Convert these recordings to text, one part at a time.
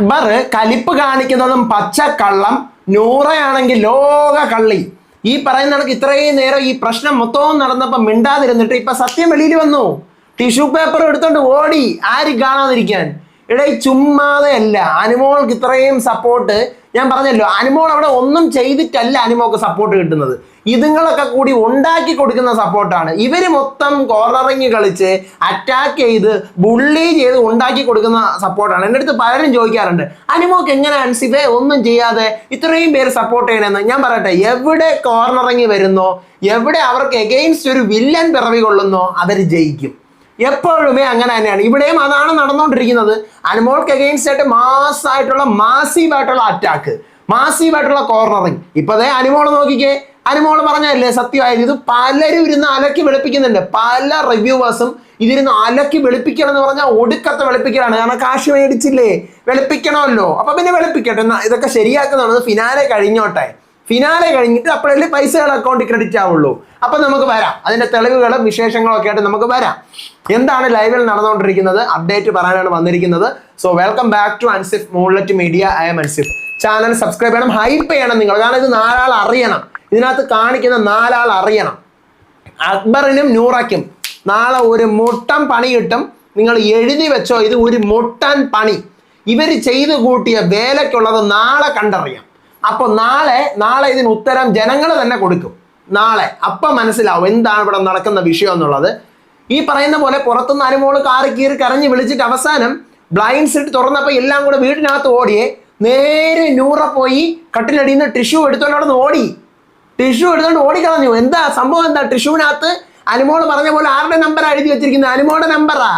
അക്ബർ കലിപ്പ് കാണിക്കുന്നതും പച്ച കള്ളം നൂറയാണെങ്കിൽ ലോക കള്ളി. ഈ പറയുന്ന കണക്ക് ഇത്രയും നേരം ഈ പ്രശ്നം മൊത്തവും നടന്നപ്പോൾ മിണ്ടാതിരുന്നിട്ട് ഇപ്പൊ സത്യം വെളിയിൽ വന്നു. ടിഷ്യൂ പേപ്പർ എടുത്തോണ്ട് ഓടി ആര് കാണാതിരിക്കാൻ. ഈ ചുമ്മാതെ അല്ല. അനുമോൾക്ക് ഇത്രയും സപ്പോർട്ട് ഞാൻ പറഞ്ഞല്ലോ അനുമോൾ അവിടെ ഒന്നും ചെയ്തിട്ടല്ല അനുമോൾക്ക് സപ്പോർട്ട് കിട്ടുന്നത്. ഇതുങ്ങളൊക്കെ കൂടി ഉണ്ടാക്കി കൊടുക്കുന്ന സപ്പോർട്ടാണ് ഇവർ മൊത്തം കോർണറിങ് കളിച്ച് അറ്റാക്ക് ചെയ്ത് ബുള്ളി ചെയ്ത് ഉണ്ടാക്കി കൊടുക്കുന്ന സപ്പോർട്ടാണ് എന്റെ അടുത്ത് പലരും ചോദിക്കാറുണ്ട് അനുമോക്ക് എങ്ങനെ അൻസിഫെ ഒന്നും ചെയ്യാതെ ഇത്രയും പേര് സപ്പോർട്ട് ചെയ്യണമെന്ന് ഞാൻ പറയട്ടെ എവിടെ കോർണറിങ് വരുന്നോ എവിടെ അവർക്ക് എഗെയിൻസ്റ്റ് ഒരു വില്ലൻ പിറവി കൊള്ളുന്നോ അവർ ജയിക്കും. എപ്പോഴുമേ അങ്ങനെ തന്നെയാണ്. ഇവിടെയും അതാണ് നടന്നുകൊണ്ടിരിക്കുന്നത്. അനുമോൾക്ക് അഗെയിൻസ്റ്റ് ആയിട്ട് മാസ്സായിട്ടുള്ള മാസീവായിട്ടുള്ള അറ്റാക്ക് മാസീവായിട്ടുള്ള കോർണറിങ് കോർണറിങ് ഇപ്പതേ അനുമോൾ നോക്കിക്കേ. അനുമോൾ പറഞ്ഞല്ലേ സത്യമായത് ഇത്? പലരും ഇരുന്ന് അലക്കി വെളുപ്പിക്കുന്നുണ്ട്. പല റിവ്യൂവേഴ്സും ഇതിരുന്ന് അലക്കി വെളുപ്പിക്കണം എന്ന് പറഞ്ഞാൽ ഒടുക്കത്തെ വെളുപ്പിക്കലാണ്. കാരണം കാശ് മേടിച്ചില്ലേ? വെളുപ്പിക്കണമല്ലോ. അപ്പൊ പിന്നെ വെളുപ്പിക്കട്ടെ. ഇതൊക്കെ ശരിയാക്കുന്നതാണ്. ഫിനാലെ കഴിഞ്ഞോട്ടെ. ഫിനാലെ കഴിഞ്ഞിട്ട് അപ്പോഴല്ലേ പൈസകൾ അക്കൗണ്ടിൽ ക്രെഡിറ്റ് ആവുള്ളൂ. അപ്പൊ നമുക്ക് വരാം. അതിന്റെ തെളിവുകളും വിശേഷങ്ങളും ഒക്കെ ആയിട്ട് നമുക്ക് വരാം. എന്താണ് ലൈവിൽ നടന്നുകൊണ്ടിരിക്കുന്നത്? അപ്ഡേറ്റ് പറയാനാണ് വന്നിരിക്കുന്നത്. So welcome back to Ansif Mollat media I'm Ansif channel subscribe ചെയ്യണം. ഹൈപ്പ് ചെയ്യണം നിങ്ങൾ. കാരണം ഇത് നാലാൾ അറിയണം. ഇതിനകത്ത് കാണിക്കുന്ന നാലാൾ അറിയണം. അക്ബറിനും നൂറയ്ക്കും നാളെ ഒരു മുട്ടൻ പണി കിട്ടും. നിങ്ങൾ എഴുതി വെച്ചോ ഇത് ഒരു മുട്ടൻ പണി. ഇവർ ചെയ്തു കൂട്ടിയ വേലയ്ക്കുള്ളത് നാളെ കണ്ടറിയാം. അപ്പോൾ നാളെ നാളെ ഇതിന് ഉത്തരം ജനങ്ങൾ തന്നെ കൊടുക്കും. നാളെ. അപ്പം മനസ്സിലാവും എന്താണ് ഇവിടെ നടക്കുന്ന വിഷയം എന്നുള്ളത്. ഈ പറയുന്ന പോലെ പുറത്തുനിന്ന് അനുമോൾ കാറി കീറി കരഞ്ഞ് വിളിച്ചിട്ട് അവസാനം ബ്ലൈൻഡ് സീറ്റ് തുറന്നപ്പോൾ എല്ലാം കൂടെ വീടിനകത്ത് ഓടിയേ നേരെ നൂറ പോയി കട്ടിലടിയിൽ നിന്ന് ടിഷ്യൂ എടുത്തോണ്ട് അവിടെ ഓടി. ടിഷ്യൂ എടുത്തോണ്ട് ഓടിക്കളഞ്ഞു എന്താ സംഭവം? എന്താ ടിഷ്യൂവിനകത്ത് അനുമോൾ പറഞ്ഞ പോലെ ആരുടെ നമ്പർ എഴുതി വെച്ചിരിക്കുന്നത്? അനുമോളുടെ നമ്പറാ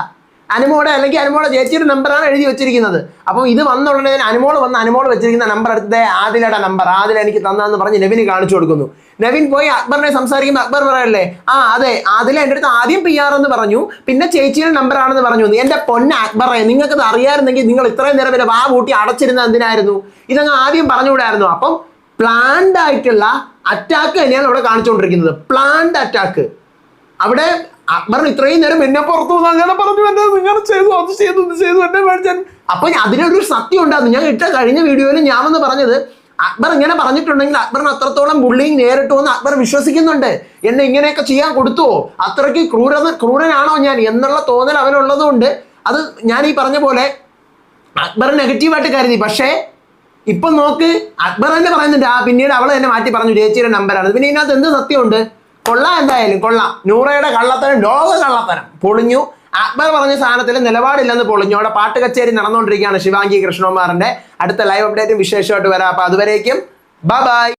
അനുമോടെ അല്ലെങ്കിൽ അനുമോടെ ചേച്ചിയുടെ നമ്പറാണ് എഴുതി വെച്ചിരിക്കുന്നത്. അപ്പം ഇത് വന്ന ഉടനെ അനുമോൾ വന്ന് അനുമോൾ വെച്ചിരിക്കുന്ന നമ്പർ എടുത്തത് ആദിലയുടെ നമ്പർ ആദില എനിക്ക് തന്നാന്ന് പറഞ്ഞ് നെവിന് കാണിച്ചു കൊടുക്കുന്നു. നെവിൻ പോയി അക്ബറിനെ സംസാരിക്കുമ്പോൾ അക്ബർ പറയല്ലേ ആ അതെ ആദില എന്റെ അടുത്ത് ആദ്യം പി ആർ എന്ന് പറഞ്ഞു പിന്നെ ചേച്ചിയുടെ നമ്പർ ആണെന്ന് പറഞ്ഞു. എന്റെ പൊന്ന അക്ബറെ നിങ്ങൾക്ക് അറിയാമായിരുന്നെങ്കിൽ നിങ്ങൾ ഇത്രയും നേരം വരെ വാ കൂട്ടി അടച്ചിരുന്ന എന്തിനായിരുന്നു? ഇതങ്ങ് ആദ്യം പറഞ്ഞുകൂടായിരുന്നു. അപ്പം പ്ലാൻഡ് ആയിട്ടുള്ള അറ്റാക്ക് തന്നെയാണ് അവിടെ കാണിച്ചുകൊണ്ടിരിക്കുന്നത്. പ്ലാൻഡ് അറ്റാക്ക് അവിടെ അക്ബറിന് ഇത്രയും നേരം എന്നെ പുറത്തു അങ്ങനെ പറഞ്ഞു എന്നെ നിങ്ങൾ ചെയ്തു അത് ചെയ്തു ഇത് ചെയ്തു എന്നെ മേടിച്ചാൽ അപ്പൊ അതിനൊരു സത്യം ഉണ്ടായിരുന്നു ഞാൻ ഇട്ട കഴിഞ്ഞ വീഡിയോയിൽ ഞാൻ വന്ന് പറഞ്ഞത് അക്ബർ ഇങ്ങനെ പറഞ്ഞിട്ടുണ്ടെങ്കിൽ അക്ബറിന് അത്രത്തോളം ബുള്ളിങ് നേരിട്ടു എന്ന് അക്ബർ വിശ്വസിക്കുന്നുണ്ട്. എന്നെ ഇങ്ങനെയൊക്കെ ചെയ്യാൻ കൊടുത്തുവോ അത്രയ്ക്ക് ക്രൂര ക്രൂരനാണോ ഞാൻ എന്നുള്ള തോന്നൽ അവനുള്ളത് കൊണ്ട് അത് ഞാൻ ഈ പറഞ്ഞ പോലെ അക്ബർ നെഗറ്റീവായിട്ട് കരുതി. പക്ഷേ ഇപ്പൊ നോക്ക് അക്ബർ തന്നെ പറയുന്നുണ്ട് ആ പിന്നീട് അവളെ തന്നെ മാറ്റി പറഞ്ഞു ചേച്ചിയുടെ നമ്പറാണ് പിന്നെ ഇതിനകത്ത് എന്ത് സത്യമുണ്ട്? കൊള്ളാം എന്തായാലും കൊള്ളാം. നൂറയുടെ കള്ളത്തരം ലോക കള്ളത്തരം. പൊളിഞ്ഞു. അക്ബർ പറഞ്ഞ സാധനത്തിൽ നിലപാടില്ലെന്ന് പൊളിഞ്ഞു. അവിടെ പാട്ട് കച്ചേരി നടന്നുകൊണ്ടിരിക്കുകയാണ് ശിവാംഗി കൃഷ്ണകുമാറിന്റെ. അടുത്ത ലൈവ് അപ്ഡേറ്റും വിശേഷമായിട്ട് വരാം. അപ്പൊ അതുവരേക്കും ബൈ